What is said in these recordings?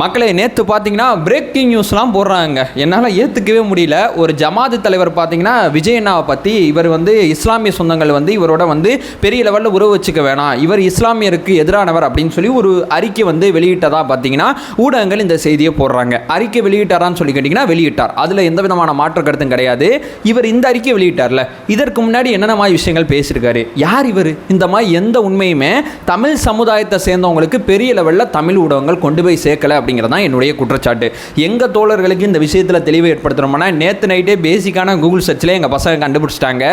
மக்களை நேற்று பார்த்தீங்கன்னா பிரேக்கிங் நியூஸ்லாம் போடுறாங்க. என்னால் ஏற்றுக்கவே முடியல. ஒரு ஜமாத் தலைவர் பார்த்தீங்கன்னா விஜயண்ணாவை பற்றி இவர் வந்து இஸ்லாமிய சொந்தங்கள் வந்து இவரோட வந்து பெரிய லெவலில் உறவு வச்சுக்க வேணாம். இவர் இஸ்லாமியருக்கு எதிரானவர் அப்படின்னு சொல்லி ஒரு அறிக்கை வந்து வெளியிட்டதாக பார்த்தீங்கன்னா ஊடகங்கள் இந்த செய்தியை போடுறாங்க. அறிக்கை வெளியிட்டாரான்னு சொல்லி கேட்டிங்கன்னா வெளியிட்டார். அதில் எந்த விதமான மாற்று கருத்தும் கிடையாது. இவர் இந்த அறிக்கை வெளியிட்டார்ல. இதற்கு முன்னாடி என்னென்ன மாதிரி விஷயங்கள் பேசியிருக்காரு? யார் இவர்? இந்த மாதிரி எந்த உண்மையுமே தமிழ் சமுதாயத்தை சேர்ந்தவங்களுக்கு பெரிய லெவலில் தமிழ் ஊடகங்கள் கொண்டு போய் சேர்க்கல அப்படிங்கிறது தான் என்னுடைய குற்றச்சாட்டு. எங்கள் தோழர்களுக்கு இந்த விஷயத்தில் தெளிவை ஏற்படுத்தணும்னா நேற்று நைட்டே பேசிக்கான கூகுள் சர்ச்சில் எங்கள் பசங்க கண்டுபிடிச்சிட்டாங்க.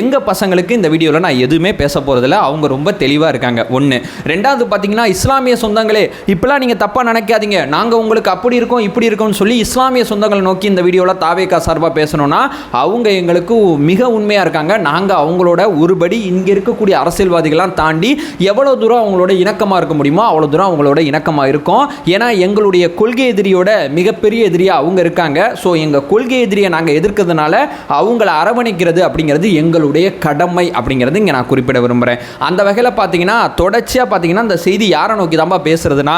எங்கள் பசங்களுக்கு இந்த வீடியோவில் நான் எதுவுமே பேச போகிறதில்ல அவங்க ரொம்ப தெளிவாக இருக்காங்க. ஒன்று ரெண்டாவது பார்த்தீங்கன்னா இஸ்லாமிய சொந்தங்களே இப்போலாம் நீங்கள் தப்பாக நினைக்காதீங்க. நாங்கள் உங்களுக்கு அப்படி இருக்கோம் இப்படி இருக்கோம்னு சொல்லி இஸ்லாமிய சொந்தங்களை நோக்கி இந்த வீடியோவில் தாவேக்கா சார்பாக பேசணும்னா அவங்க எங்களுக்கு மிக உண்மையாக இருக்காங்க. நாங்கள் அவங்களோட ஒருபடி இங்கே இருக்கக்கூடிய அரசியல்வாதிகளாம் தாண்டி எவ்வளோ தூரம் அவங்களோட இணக்கமாக இருக்க முடியுமோ அவ்வளோ தூரம் அவங்களோட இணக்கமாக இருக்கும். ஏன்னா எங்களுடைய கொள்கை எதிரியோட மிகப்பெரிய எதிரியாக அவங்க இருக்காங்க. ஸோ எங்கள் கொள்கை எதிரியை நாங்கள் எதிர்க்கிறதுனால அவங்கள அரவணைக்கிறது அப்படிங்கிறது எங்களுடைய கடமை அப்படிங்கிறது இங்கே நான் குறிப்பிட விரும்புகிறேன் அந்த வகையில் பார்த்தீங்கன்னா தொடர்ச்சியாக பார்த்தீங்கன்னா அந்த செய்தி யாரை நோக்கி தான்ப்பா பேசுறதுன்னா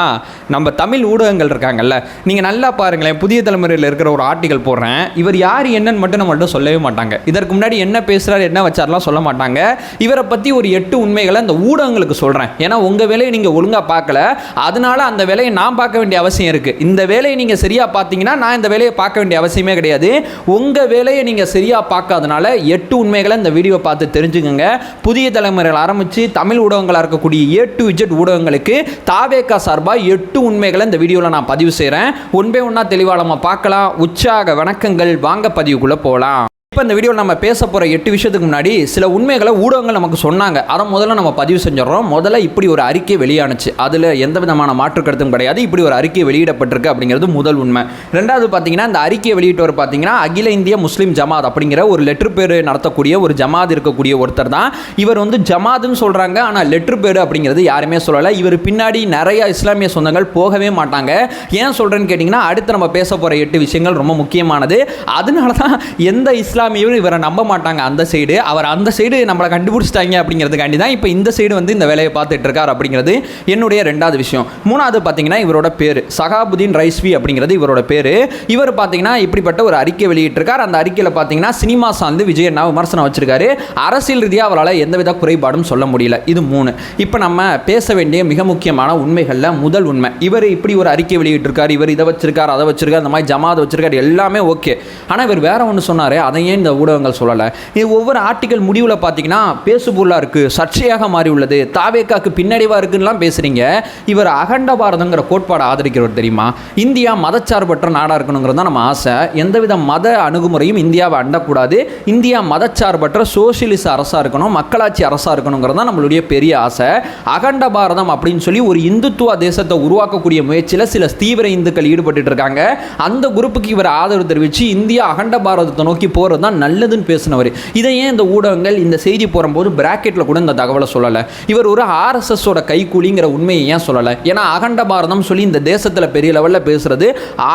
நம்ம தமிழ் ஊடகங்கள் இருக்காங்கல்ல. நீங்கள் நல்லா பாருங்களேன் புதிய தலைமுறையில் இருக்கிற ஒரு ஆர்டிகல் போடுறேன். இவர் யார் என்னன்னு மட்டும் நம்ம மட்டும் சொல்லவே மாட்டாங்க. இதற்கு முன்னாடி என்ன பேசுகிறார் என்ன வச்சார்லாம் சொல்ல மாட்டாங்க. இவரை பற்றி ஒரு எட்டு உண்மைகளை அந்த ஊடகங்களுக்கு சொல்கிறேன் ஏன்னா உங்கள் வேலையை நீங்கள் ஒழுங்காக பார்க்கல. அதனால அந்த வேலையை நான் பார்க்க வேண்டிய அவசியம் இருக்குது இந்த வேலையை நீங்கள் சரியாக பார்த்தீங்கன்னா நான் இந்த வேலையை பார்க்க வேண்டிய அவசியமே கிடையாது. உங்கள் வேலையை நீங்கள் சரியாக பார்க்காதனால எட்டு உண்மைகளை இந்த வீடியோ பார்த்து தெரிஞ்சுக்கோங்க. புதிய தலைமுறைகள் ஆரம்பித்து தமிழ் ஊடகங்களாக இருக்கக்கூடிய ஏ டு இஜெட் ஊடகங்களுக்கு தாவேக்கா சார்பாக எட்டு உண்மைகளை இந்த வீடியோவில் நான் பதிவு செய்கிறேன் ஒன்பே ஒன்றா தெளிவாக நம்ம பார்க்கலாம். உற்சாக வணக்கங்கள். வாங்க பதிவுக்குள்ளே போகலாம் இப்போ இந்த வீடியோவில் நம்ம பேச போகிற எட்டு விஷயத்துக்கு முன்னாடி சில உண்மைகளை ஊடகங்கள் நமக்கு சொன்னாங்க. அதை முதல்ல நம்ம பதிவு செஞ்சிடறோம். முதல்ல இப்படி ஒரு அறிக்கை வெளியானுச்சு. அதில் எந்த விதமான மாற்று கருத்தும் கிடையாது. இப்படி ஒரு அறிக்கை வெளியிடப்பட்டிருக்கு அப்படிங்கிறது முதல் உண்மை. ரெண்டாவது பார்த்தீங்கன்னா இந்த அறிக்கையை வெளியிட்டவர் பார்த்தீங்கன்னா அகில இந்திய முஸ்லீம் ஜமாத் அப்படிங்கிற ஒரு லெட்ரு பேர் நடத்தக்கூடிய ஒரு ஜமாத் இருக்கக்கூடிய ஒருத்தர் தான். இவர் வந்து ஜமாத்னு சொல்கிறாங்க ஆனால் லெட்ரு பேர் அப்படிங்கிறது யாருமே சொல்லலை. இவர் பின்னாடி நிறைய இஸ்லாமிய சொந்தங்கள் போகவே மாட்டாங்க. ஏன் சொல்கிறேன்னு கேட்டிங்கன்னா அடுத்து நம்ம பேச போகிற எட்டு விஷயங்கள் ரொம்ப முக்கியமானது. அதனால தான் எந்த இஸ்லாமியரும் இவரை நம்ப மாட்டாங்க அந்த சைடு அவர் அந்த சைடு நம்மளை கண்டுபிடிச்சிட்டாங்க அப்படிங்கிறதுக்காண்டி தான் இப்போ இந்த சைடு வந்து இந்த வேலையை பார்த்துட்டு இருக்கார் அப்படிங்கிறது என்னுடைய ரெண்டாவது விஷயம். மூணாவது பார்த்தீங்கன்னா இவரோட பேர் சகாபுதீன் ரைஸ்வி அப்படிங்கிறது இவரோட பேர். இவர் பார்த்தீங்கன்னா இப்படிப்பட்ட ஒரு அறிக்கை வெளியிட்டிருக்கார். அந்த அறிக்கையில் பார்த்தீங்கன்னா சினிமா சார்ந்து விஜய் அண்ணா விமர்சனம் வச்சிருக்காரு. அரசியல் ரீதியாக அவரால் எந்தவித குறைபாடும் சொல்ல முடியல. இது மூணு. இப்போ நம்ம பேச வேண்டிய மிக முக்கியமான உண்மைகளில் முதல் உண்மை. இவர் இப்படி ஒரு அறிக்கை வெளியிட்டிருக்காரு. இவர் இதை வச்சிருக்கார் அதை வச்சிருக்கார் அந்த மாதிரி ஜமாத வச்சிருக்காரு. எல்லாமே ஓகே. ஆனால் இவர் வேற ஒன்று சொன்னார். அதை ஏன் இந்த ஊடகங்கள் சொல்லலை. இது ஒவ்வொரு ஆர்டிக்கல் முடிவில் பார்த்தீங்கன்னா பேசுபொருளாக இருக்குது சர்ச்சையாக மாறி உள்ளது தாவேக்காக்கு பின்னடைவாக இருக்குன்னுலாம் பேசுகிறீங்க இவர் அகண்ட பாரதங்கிற கோட்பாடை ஆதரிக்கிறவர் தெரியுமா? இந்தியா மதச்சார்பற்ற நாடாக இருக்கணுங்கிறது தான் நம்ம ஆசை. எந்தவித மத அணுகுமுறையும் இந்தியாவை அண்டக்கூடாது. இந்தியா மதச்சார்பற்ற சோசியலிச அரசாக இருக்கணும் மக்களாட்சி அரசாக இருக்கணுங்கிறது தான் நம்மளுடைய பெரிய ஆசை. அகண்ட பாரதம் அப்படின்னு சொல்லி ஒரு இந்துத்துவ தேசத்தை உருவாக்கக்கூடிய முயற்சியில் சில தீவிர இந்துக்கள் ஈடுபட்டு இருக்காங்க. அந்த குரூப்புக்கு இவர் ஆதரவு தெரிவித்து இந்தியா அகண்ட பாரதத்தை நோக்கி போகிறது தான் நல்லதுன்னு பேசினவர். இதை ஏன் இந்த ஊடகங்கள் இந்த செய்தி போகும்போது பிராக்கெட்டில் கூட இந்த தகவலை சொல்லலை? இவர் ஒரு ஆர்எஸ்எஸோட கைக்கூலிங்கிற உண்மையை ஏன் சொல்லலை? ஏன்னா அகண்ட பாரதம் சொல்லி இந்த தேசத்தில் பெரிய லெவலில் பேசுறது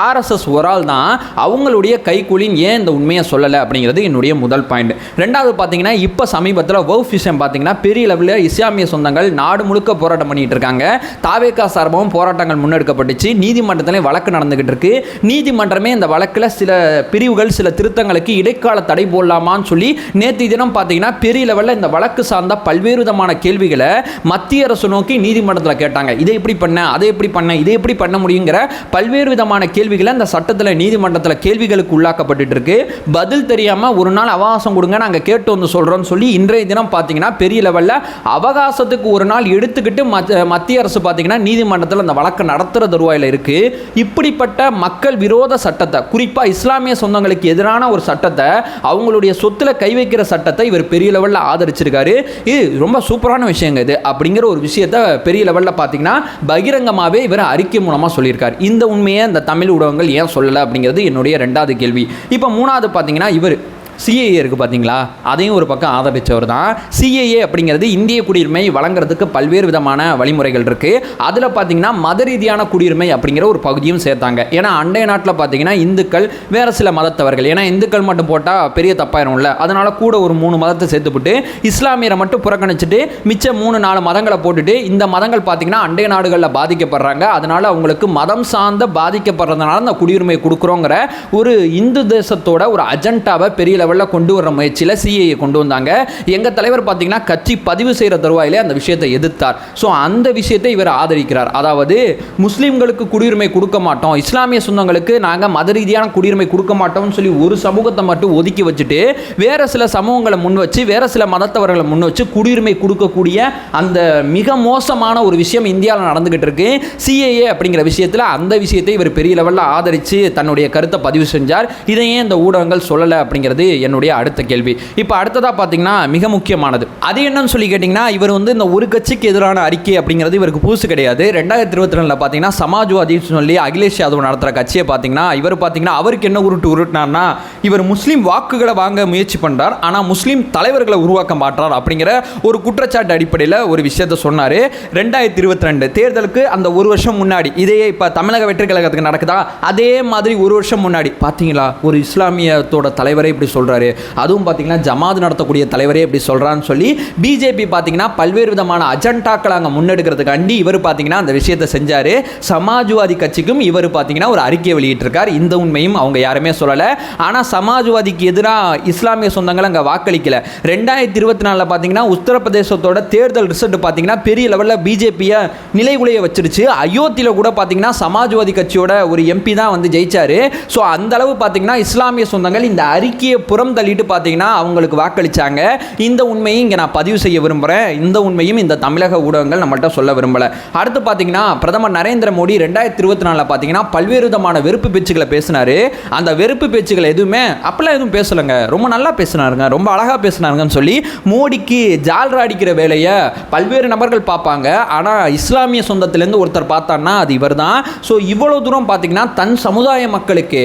ஆர்எஸ்எஸ் ஒரு ஆள் தான் அவங்களுடைய கைக்கூலின்னு ஏன் இந்த உண்மையை சொல்லலை அப்படிங்கிறது என்னுடைய முதல் பாயிண்ட் ரெண்டாவது பார்த்தீங்கன்னா இப்போ சமீபத்தில் வவுஃப் விஷயம் பார்த்தீங்கன்னா பெரிய லெவலில் இஸ்லாமிய சொந்தங்கள் நாடு முழுக்க போராட்டம் பண்ணிட்டு இருக்காங்க. தாவேக்கா சார்பாகவும் போராட்டங்கள் முன்னெடுக்கப்பட்டுச்சு. நீதிமன்றத்திலே வழக்கு நடந்துகிட்டு இருக்கு. நீதிமன்றமே இந்த வழக்கில் சில பிரிவுகள் சில திருத்தங்களுக்கு இடைக்கால தடை போடலாமான்னு சொல்லி நேற்று தினம் பார்த்தீங்கன்னா பெரிய லெவலில் இந்த வழக்கு சார்ந்த பல்வேறு விதமான கேள்விகளை மத்திய அரசு நோக்கி நீதிமன்றத்தில் கேட்டாங்க. இதை எப்படி பண்ண அதை எப்படி பண்ண இதை எப்படி பண்ண முடியுங்கிற பல்வேறு விதமான கேள்விகளை அந்த சட்டத்தில் நீதிமன்றத்தில் கேள்விகளுக்கு உள்ளாக்கப்பட்டு இருக்கு. பதில் தெரியாமல் ஒரு நாள் அவகாசம் கொடுங்க நாங்கள் கேட்டு வந்து சொல்கிறோம்னு சொல்லி இன்றைய தினம் பார்த்தீங்கன்னா பெரிய லெவலில் அவகாசத்துக்கு ஒரு நாள் எடுத்துக்கிட்டு மத்த- மத்திய அரசு பார்த்தீங்கன்னா நீதிமன்றத்தில் அந்த வழக்கு நடத்துகிற தருவாயில் இருக்கு. இப்படிப்பட்ட மக்கள் விரோத சட்டத்தை குறிப்பாக இஸ்லாமிய சொந்தங்களுக்கு எதிரான ஒரு சட்டத்தை அவங்களுடைய சொத்துல கை வைக்கிற சட்டத்தை இவர் பெரிய லெவலில் ஆதரிச்சிருக்காரு. இது ரொம்ப சூப்பரான விஷயங்க இது. அப்படிங்கிற ஒரு விஷயத்த பெரிய லெவலில் பார்த்தீங்கன்னா பகிரங்கமாகவே இவர் அறிக்கை மூலமாக சொல்லியிருக்கார். இந்த உண்மையை இந்த தமிழ் ஊடகங்கள் ஏன் சொல்லலை அப்படிங்கிறது என்னுடைய ரெண்டாவது கேள்வி. இப்போ மூணாவது பார்த்தீங்கன்னா இவர் சிஏஏ இருக்குது பார்த்தீங்களா அதையும் ஒரு பக்கம் ஆதரித்தவர் தான். சிஏஏ அப்படிங்கிறது இந்திய குடியுரிமை வழங்குறதுக்கு பல்வேறு விதமான வழிமுறைகள் இருக்குது அதில் பார்த்தீங்கன்னா மத ரீதியான குடியுரிமை அப்படிங்கிற ஒரு பகுதியும் சேர்த்தாங்க. ஏன்னா அண்டைய நாட்டில் பார்த்தீங்கன்னா இந்துக்கள் வேறு சில மதத்தவர்கள். ஏன்னா இந்துக்கள் மட்டும் போட்டால் பெரிய தப்பாயிரும்ல. அதனால் கூட ஒரு மூணு மதத்தை சேர்த்துப்பட்டு இஸ்லாமியரை மட்டும் புறக்கணிச்சிட்டு மிச்ச மூணு நாலு மதங்களை போட்டுட்டு இந்த மதங்கள் பார்த்தீங்கன்னா அண்டைய நாடுகளில் பாதிக்கப்படுறாங்க. அதனால் அவங்களுக்கு மதம் சார்ந்த பாதிக்கப்படுறதுனால அந்த குடியுரிமை கொடுக்குறோங்கிற ஒரு இந்து தேசத்தோட ஒரு அஜெண்டாவை பெரிய லெவலில் கொண்டு வர முயற்சியில் சிஏஏ கொண்டு வந்தாங்க. எங்கள் தலைவர் பார்த்தீங்கன்னா கட்சி பதிவு செய்கிற தருவாயிலே அந்த விஷயத்தை எதிர்த்தார். ஸோ அந்த விஷயத்தை இவர் ஆதரிக்கிறார். அதாவது முஸ்லீம்களுக்கு குடியுரிமை கொடுக்க மாட்டோம். இஸ்லாமிய சொந்தங்களுக்கு நாங்கள் மத ரீதியான குடியுரிமை கொடுக்க மாட்டோம்னு சொல்லி ஒரு சமூகத்தை மட்டும் ஒதுக்கி வச்சுட்டு வேறு சில சமூகங்களை முன் வச்சு வேறு சில மதத்தவர்களை முன் வச்சு குடியுரிமை கொடுக்கக்கூடிய அந்த மிக மோசமான ஒரு விஷயம் இந்தியாவில் நடந்துகிட்டு இருக்கு. சிஏஏ அப்படிங்கிற விஷயத்தில் அந்த விஷயத்தை இவர் பெரிய லெவலில் ஆதரித்து தன்னுடைய கருத்தை பதிவு செஞ்சார். இதையே இந்த ஊடகங்கள் சொல்லலை அப்படிங்கிறது என்னுடைய அடுத்த கேள்வி. இப்போ அடுத்ததாக பார்த்தீங்கன்னா மிக முக்கியமானது. அது என்னன்னு சொல்லி கேட்டிங்கன்னா இவர் வந்து இந்த ஒரு கட்சிக்கு எதிரான அறிக்கை அப்படிங்கிறது இவருக்கு புதுசு கிடையாது. ரெண்டாயிரத்தி இருபத்தி ரெண்டில் பார்த்தீங்கன்னா சமாஜ்வாதி சொல்லி அகிலேஷ் யாதவ் நடத்துகிற கட்சியை பார்த்தீங்கன்னா இவர் பார்த்தீங்கன்னா அவருக்கு என்ன உருட்டு உருட்டினார்னா இவர் முஸ்லீம் வாக்குகளை வாங்க முயற்சி பண்ணுறார் ஆனால் முஸ்லீம் தலைவர்களை உருவாக்க மாட்டார் அப்படிங்கிற ஒரு குற்றச்சாட்டு அடிப்படையில் ஒரு விஷயத்தை சொன்னார். ரெண்டாயிரத்தி இருபத்தி ரெண்டு தேர்தலுக்கு அந்த ஒரு வருஷம் முன்னாடி இதே இப்போ தமிழக வெற்றி கழகத்துக்கு நடக்குதா? அதே மாதிரி ஒரு வருஷம் முன்னாடி பார்த்தீங்களா ஒரு இஸ்லாமியத்தோட தலைவரை இப்படி சொல்கிறாரு அதுவும் பார்த்தீங்கன்னா ஜமாத் நடத்தக்கூடிய தலைவரே இப்படி சொல்கிறான்னு சொல்லி பிஜேபி பார்த்தீங்கன்னா பல்வேறு விதமான அஜெண்டாக்களை அங்கே முன்னெடுக்கிறதுக்காண்டி இவர் பார்த்தீங்கன்னா அந்த விஷயத்தை செஞ்சார். சமாஜ்வாதி கட்சிக்கும் இவர் பார்த்தீங்கன்னா ஒரு அறிக்கை வெளியிட்டிருக்கார். இந்த உண்மையும் அவங்க யாருமே சொல்லலை. ஆனால் சமாஜ்வாதிக்கு எதிராக இஸ்லாமிய சொந்தங்கள் அங்கே வாக்களிக்கல. ரெண்டாயிரத்தி இருபத்தி நாலில் பார்த்தீங்கன்னா உத்தரப்பிரதேசத்தோட தேர்தல் ரிசல்ட் பார்த்தீங்கன்னா பெரிய லெவலில் பிஜேபியை நிலைகுலைய வச்சிருச்சு. அயோத்தியில் கூட பார்த்தீங்கன்னா சமாஜ்வாதி கட்சியோட ஒரு எம்பி தான் வந்து ஜெயிச்சாரு. ஸோ அந்த அளவு பார்த்தீங்கன்னா இஸ்லாமிய சொந்தங்கள் இந்த அறிக்கையை புறம் தள்ளிட்டு பார்த்தீங்கன்னா அவங்களுக்கு வாக்களிச்சாங்க. இந்த உண்மையும் இங்கே நான் பதிவு செய்ய விரும்புகிறேன் இந்த உண்மையும் இந்த தமிழக ஊடகங்கள் நம்மள்கிட்ட சொல்ல விரும்பலை. அடுத்து பார்த்தீங்கன்னா பிரதமர் நரேந்திர மோடி ரெண்டாயிரத்தி இருபத்தி நாலில் பார்த்தீங்கன்னா பல்வேறு விதமான வெறுப்பு பேச்சுக்களை பேசினாரு. அந்த வெறுப்பு பேச்சுக்கள் எதுவுமே அப்போல்லாம் எதுவும் பேசலைங்க. ரொம்ப நல்லா பேசினாருங்க. ரொம்ப அழகாக பேசினாருங்கன்னு சொல்லி மோடிக்கு ஜால்ரா அடிக்கிற வேலையை பல்வேறு நபர்கள் பார்ப்பாங்க. ஆனால் இஸ்லாமிய சொந்தத்திலேருந்து ஒருத்தர் பார்த்தான்னா அது இவர் தான் ஸோ இவ்வளோ தூரம் பார்த்தீங்கன்னா தன் சமுதாய மக்களுக்கு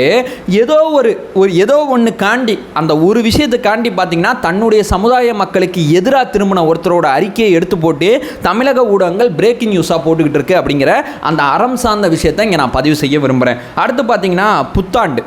ஏதோ ஒரு ஒரு ஏதோ ஒன்று காண்டி அந்த ஒரு விஷயத்துக்காண்டி பார்த்தீங்கன்னா தன்னுடைய சமுதாய மக்களுக்கு எதிராக திரும்பின ஒருத்தரோட அறிக்கையை எடுத்து போட்டு தமிழக ஊடகங்கள் பிரேக்கிங் நியூஸாக போட்டுக்கிட்டு இருக்கு அப்படிங்கிற அந்த அறம் சார்ந்த விஷயத்தை இங்கே நான் பதிவு செய்ய விரும்புகிறேன் அடுத்து பார்த்தீங்கன்னா புத்தாண்டு.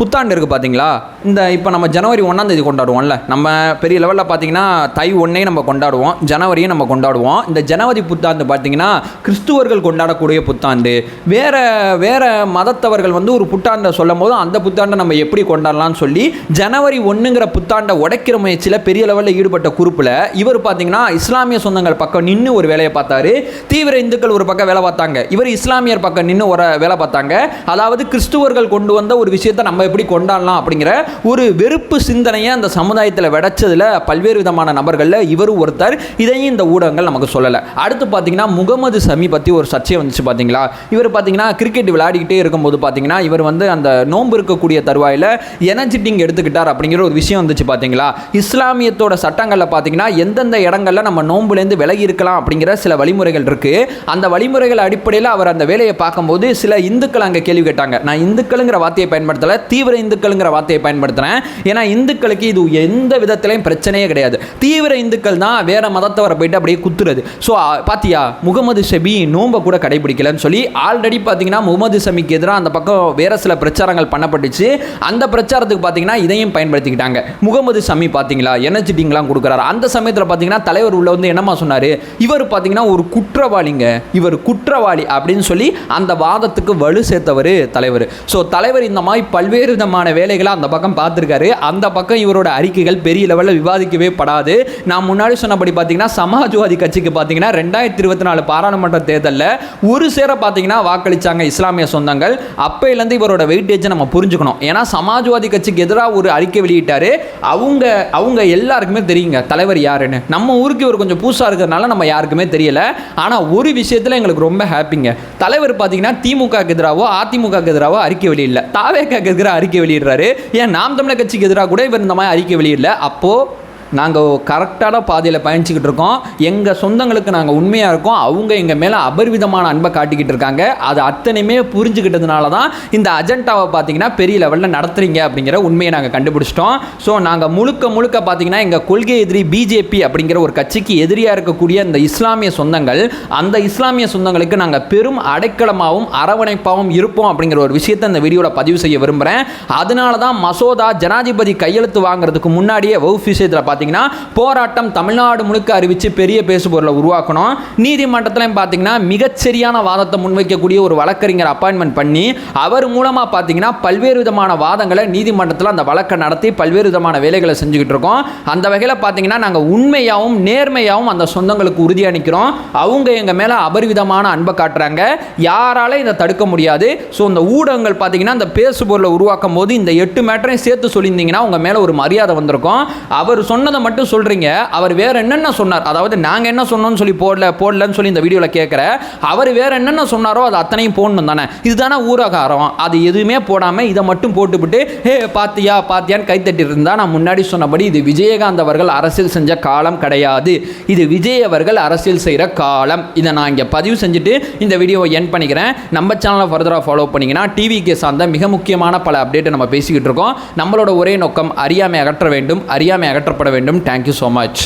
புத்தாண்டு இருக்குது பார்த்தீங்களா இந்த இப்போ நம்ம ஜனவரி ஒன்றாம் தேதி கொண்டாடுவோம்ல. நம்ம பெரிய லெவலில் பார்த்தீங்கன்னா தை ஒன்னே நம்ம கொண்டாடுவோம் ஜனவரியும் நம்ம கொண்டாடுவோம். இந்த ஜனவரி புத்தாண்டு பார்த்தீங்கன்னா கிறிஸ்துவர்கள் கொண்டாடக்கூடிய புத்தாண்டு. வேறு வேறு மதத்தவர்கள் வந்து ஒரு புத்தாண்டை சொல்லும் போது அந்த புத்தாண்டை நம்ம எப்படி கொண்டாடலாம்னு சொல்லி ஜனவரி ஒன்றுங்கிற புத்தாண்டை உடைக்கிற முயற்சியில் பெரிய லெவலில் ஈடுபட்ட குறிப்பில் இவர் பார்த்தீங்கன்னா இஸ்லாமிய சொந்தங்கள் பக்கம் நின்று ஒரு வேலையை பார்த்தாரு. தீவிர இந்துக்கள் ஒரு பக்கம் வேலை பார்த்தாங்க. இவர் இஸ்லாமியர் பக்கம் நின்று ஒரு வேலை பார்த்தாங்க. அதாவது கிறிஸ்துவர்கள் கொண்டு வந்த ஒரு விஷயத்தை நம்ம எப்படி கொண்டாடலாம் அப்படிங்கிற ஒரு வெறுப்பு சிந்தனையை அந்த சமுதாயத்தில் விடைச்சதில் பல்வேறு விதமான நபர்களில் இவரும் ஒருத்தர். இதையும் இந்த ஊடகங்கள் நமக்கு சொல்லலை. அடுத்து பார்த்தீங்கன்னா முகமது சமி பற்றி ஒரு சர்ச்சை வந்துச்சு பார்த்தீங்களா இவர் பார்த்தீங்கன்னா கிரிக்கெட் விளையாடிக்கிட்டே இருக்கும்போது பார்த்தீங்கன்னா இவர் வந்து அந்த நோன்பு இருக்கக்கூடிய தருவாயில் எனர்ஜிட்டிங் எடுத்துக்கிட்டார் அப்படிங்கிற ஒரு விஷயம் வந்துச்சு பார்த்தீங்களா இஸ்லாமியத்தோட சட்டங்களில் பார்த்தீங்கன்னா எந்தெந்த இடங்கள்ல நம்ம நோன்புலேருந்து விலகி இருக்கலாம் அப்படிங்கிற சில வழிமுறைகள் இருக்குது அந்த வழிமுறைகள் அடிப்படையில் அவர் அந்த வேலையை பார்க்கும்போது சில இந்துக்கள் அங்கே கேள்வி கேட்டாங்க. நான் இந்துக்களுங்கிற வார்த்தையை பயன்படுத்தலை தீவிர இந்துக்கள்ங்கிற வார்த்தையை பயன்படுத்துகிறேன் ஏன்னா இந்துக்களுக்கு இது எந்த விதத்திலையும் பிரச்சனையே கிடையாது. தீவிர இந்துக்கள் தான் வேறு மதத்தவரை போயிட்டு அப்படியே குத்துறது. ஸோ பார்த்தியா முகமது ஷபி நோன்பை கூட கடைபிடிக்கலன்னு சொல்லி ஆல்ரெடி பார்த்தீங்கன்னா முகமது ஷமிக்கு எதிராக அந்த பக்கம் வேறு சில பிரச்சாரங்கள் பண்ணப்பட்டுச்சு. அந்த பிரச்சாரத்துக்கு பார்த்தீங்கன்னா இதையும் பயன்படுத்திக்கிட்டாங்க. முகமது ஷமி பார்த்தீங்களா எனர்ஜிட்டிங்லாம் கொடுக்குறாரு. அந்த சமயத்தில் பார்த்தீங்கன்னா தலைவர் உள்ள வந்து என்னமா சொன்னார்? இவர் பார்த்தீங்கன்னா ஒரு குற்றவாளிங்க. இவர் குற்றவாளி அப்படின்னு சொல்லி அந்த வாதத்துக்கு வலு சேர்த்தவர் தலைவர். ஸோ தலைவர் இந்த மாதிரி பல்வேறு விதமான வேலைகளை அந்த பக்கம் பார்த்துருக்காரு. அந்த பக்கம் இவரோட அறிக்கைகள் பெரிய லெவலில் விவாதிக்கவே படாது. நான் முன்னாடி சொன்னபடி பார்த்தீங்கன்னா சமாஜ்வாதி கட்சிக்கு பார்த்தீங்கன்னா ரெண்டாயிரத்தி இருபத்தி நாலு பாராளுமன்ற தேர்தலில் ஒரு சேர பார்த்தீங்கன்னா வாக்களிச்சாங்க இஸ்லாமிய சொந்தங்கள். அப்பையிலேருந்து இவரோட வெயிட்டேஜை நம்ம புரிஞ்சுக்கணும். ஏன்னா சமாஜ்வாதி கட்சிக்கு எதிராக ஒரு அறிக்கை வெளியிட்டார். அவங்க அவங்க எல்லாருக்குமே தெரியுங்க தலைவர் யாருன்னு. நம்ம ஊருக்கு இவர் கொஞ்சம் புதுசாக இருக்கிறதுனால நம்ம யாருக்குமே தெரியல. ஆனால் ஒரு விஷயத்தில் எங்களுக்கு ரொம்ப ஹாப்பிங்க தலைவர் பார்த்தீங்கன்னா திமுக எதிராகவோ அதிமுக எதிராகவோ அறிக்கை வெளியிடல தாவேக்காக்கு எதிராக அறிக்கை வெளியிடுறாரு. ஏன் நாம் தமிழர் கட்சிக்கு எதிராக கூட இவர் இந்த மாதிரி அறிக்கை வெளியிடல. அப்போது நாங்கள் கரெக்டான பாதையில் பயணிச்சுக்கிட்டு இருக்கோம். எங்கள் சொந்தங்களுக்கு நாங்கள் உண்மையாக இருக்கோம். அவங்க எங்கள் மேலே அபரிவிதமான அன்பை காட்டிக்கிட்டு இருக்காங்க. அது அத்தனையுமே புரிஞ்சுக்கிட்டதுனால தான் இந்த அஜெண்டாவை பார்த்தீங்கன்னா பெரிய லெவலில் நடத்துகிறீங்க அப்படிங்கிற உண்மையை நாங்கள் கண்டுபிடிச்சிட்டோம். ஸோ நாங்கள் முழுக்க முழுக்க பார்த்தீங்கன்னா எங்கள் கொள்கை எதிரி பிஜேபி அப்படிங்கிற ஒரு கட்சிக்கு எதிரியாக இருக்கக்கூடிய இந்த இஸ்லாமிய சொந்தங்கள் அந்த இஸ்லாமிய சொந்தங்களுக்கு நாங்கள் பெரும் அடைக்கலமாகவும் அரவணைப்பாகவும் இருப்போம் அப்படிங்கிற ஒரு விஷயத்தை இந்த வீடியோவில் பதிவு செய்ய விரும்புகிறேன் அதனால தான் மசோதா ஜனாதிபதி கையெழுத்து வாங்குறதுக்கு முன்னாடியே வகுப்பு விஷயத்தில் பார்த்தீங்கன்னா போராட்டம் தமிழ்நாடு முழுக்க அறிவித்து பெரிய பேசுபொருளை உருவாக்கணும். நீதிமன்றத்திலையும் பார்த்தீங்கன்னா மிகச்சரியான வாதத்தை முன்வைக்கக்கூடிய ஒரு வழக்கறிஞர் அப்பாயின்மெண்ட் பண்ணி அவர் மூலமாக பார்த்தீங்கன்னா பல்வேறு விதமான வாதங்களை நீதிமன்றத்தில் அந்த வழக்கை நடத்தி பல்வேறு விதமான வேலைகளை செஞ்சுக்கிட்டு இருக்கோம். அந்த வகையில் பார்த்தீங்கன்னா நாங்கள் உண்மையாகவும் நேர்மையாகவும் அந்த சொந்தங்களுக்கு உறுதியாக நிற்கிறோம் அவங்க எங்கள் மேலே அபரிவிதமான அன்பை காட்டுறாங்க. யாரால இதை தடுக்க முடியாது. ஸோ இந்த ஊடகங்கள் பார்த்தீங்கன்னா இந்த பேசுபொருளை உருவாக்கும் போது இந்த எட்டு மேட்டரையும் சேர்த்து சொல்லியிருந்தீங்கன்னா உங்கள் மேலே ஒரு மரியாதை வந்திருக்கும். அவர் சொன்ன சொன்னதை மட்டும் சொல்கிறீங்க அவர் வேற என்னென்ன சொன்னார்? அதாவது நாங்கள் என்ன சொன்னோம்னு சொல்லி போடல போடலன்னு சொல்லி இந்த வீடியோவில் கேட்குற அவர் வேற என்னென்ன சொன்னாரோ அது அத்தனையும் போடணும் தானே? இதுதானே ஊரகாரம். அது எதுவுமே போடாமல் இதை மட்டும் போட்டுவிட்டு ஹே பாத்தியா பாத்தியான்னு கைத்தட்டி இருந்தா நான் முன்னாடி சொன்னபடி இது விஜயகாந்த் அவர்கள் அரசியல் செஞ்ச காலம் கிடையாது. இது விஜய் அவர்கள் அரசியல் செய்கிற காலம். இதை நான் இங்கே பதிவு செஞ்சுட்டு இந்த வீடியோவை என் பண்ணிக்கிறேன். நம்ம சேனலை ஃபர்தராக ஃபாலோ பண்ணிங்கன்னா டிவிக்கு சார்ந்த மிக முக்கியமான பல அப்டேட்டை நம்ம பேசிக்கிட்டு இருக்கோம். நம்மளோட ஒரே நோக்கம் அறியாமை அகற்ற வேண்டும். அறியாமை அகற்றப்பட வேண்டும். Thank you so much